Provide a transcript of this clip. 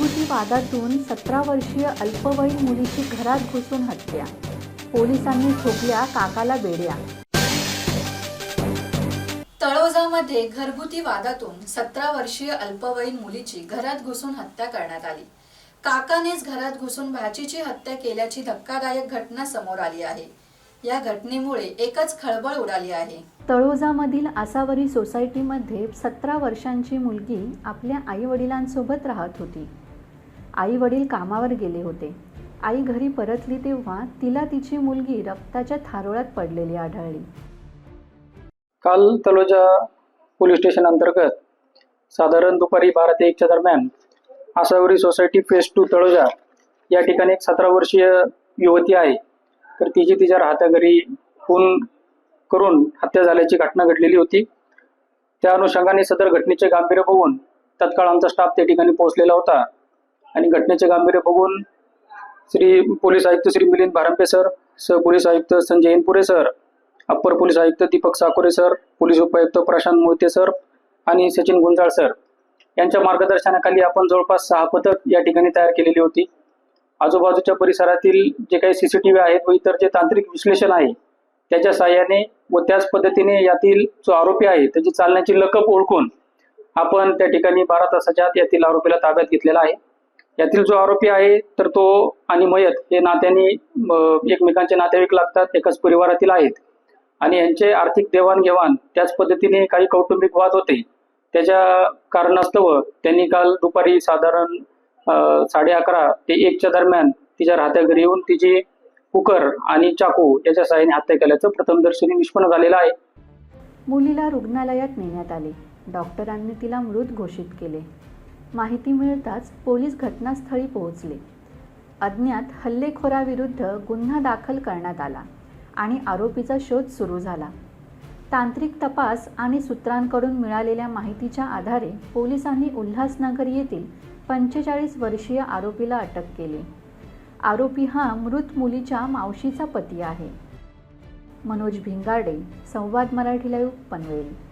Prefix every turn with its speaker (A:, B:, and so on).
A: वादातून सतरा वर्षीय अल्पवयीन मुलीची घरात घुसून हत्या. पोलिसांनी ठोकल्या काकाला बेड्या.
B: तळोजामध्ये घरगुती वादातून सतरा वर्षीय अल्पवयीन मुलीची घरात घुसून हत्या करण्यात आली. काकानेच घरात घुसून भाचीची हत्या केल्याची धक्कादायक घटना समोर आली आहे. या घटनेमुळे एकच खळबळ उडाली आहे.
A: तळोजामधील आसावरी सोसायटीमध्ये सतरा वर्षांची मुलगी आपल्या आई वडिलांसोबत राहत होती. आई वडील कामावर गेले होते. आई घरी परतली तेव्हा तिला तिची मुलगी रक्ताच्या थारोळ्यात पडलेली आढळली.
C: काल तलोजा पोलीस स्टेशन अंतर्गत साधारण दुपारी बारा ते एकच्या दरम्यान Asavari society phase two Taloja या ठिकाणी एक सतरा वर्षीय युवती आहे. तर तिची तिच्या राहत्या घरी खून करून हत्या झाल्याची घटना घडलेली होती. त्या अनुषंगाने सदर घटनेचे गांभीर्य बघून तत्काळ आमचा स्टाफ त्या ठिकाणी पोहोचलेला होता. आणि घटनेचे गांभीर्य बघून श्री पोलीस आयुक्त श्री मिलिंद भारंपे सर सह पोलीस आयुक्त Sanjay Inpure sir upper police आयुक्त दीपक साकोरे सर पोलीस उपायुक्त प्रशांत मोहिते सर आणि सचिन गुंजाळ सर. यांच्या मार्गदर्शनाखाली आपण जवळपास सहा पथक या ठिकाणी तयार केलेली होती. आजूबाजूच्या परिसरातील जे काही सीसीटीव्ही आहेत व इतर जे तांत्रिक विश्लेषण आहे त्याच्या साहाय्याने व त्याच पद्धतीने यातील जो आरोपी आहे त्याची चालण्याची लकप ओळखून आपण त्या ठिकाणी बारा तासाच्या आत यातील आरोपीला ताब्यात घेतलेला आहे. यातील जो आरोपी आहे तर तो आणि मयत हे नात्याने एकमेकांचे नातेवाईक लागतात एकाच परिवारातील आहेत. आणि यांचे आर्थिक देवाणघेवाण त्याच पद्धतीने काही कौटुंबिक वाद होते. त्याच्या कारणास्तव त्यांनी काल दुपारी साधारण साडे अकरा ते एकच्या दरम्यान तिच्या राहत्या घरी येऊन तिची कुकर आणि चाकू याच्या सहाय्याने हत्या केल्याचं प्रथमदर्शनी निष्पन्न झालेलं आहे.
A: मुलीला रुग्णालयात नेण्यात आले. डॉक्टरांनी तिला मृत घोषित केले. माहिती मिळताच पोलीस घटनास्थळी पोहोचले. अज्ञात हल्लेखोराविरुद्ध गुन्हा दाखल करण्यात आला आणि आरोपीचा शोध सुरू झाला. तांत्रिक तपास आणि सूत्रांकडून मिळालेल्या माहितीच्या आधारे पोलिसांनी उल्हासनगर येथील पंचेचाळीस वर्षीय आरोपीला अटक केली. आरोपी हा मृत मुलीच्या मावशीचा पती आहे. मनोज भिंगाडे संवाद मराठी लाईव्ह पनवेल.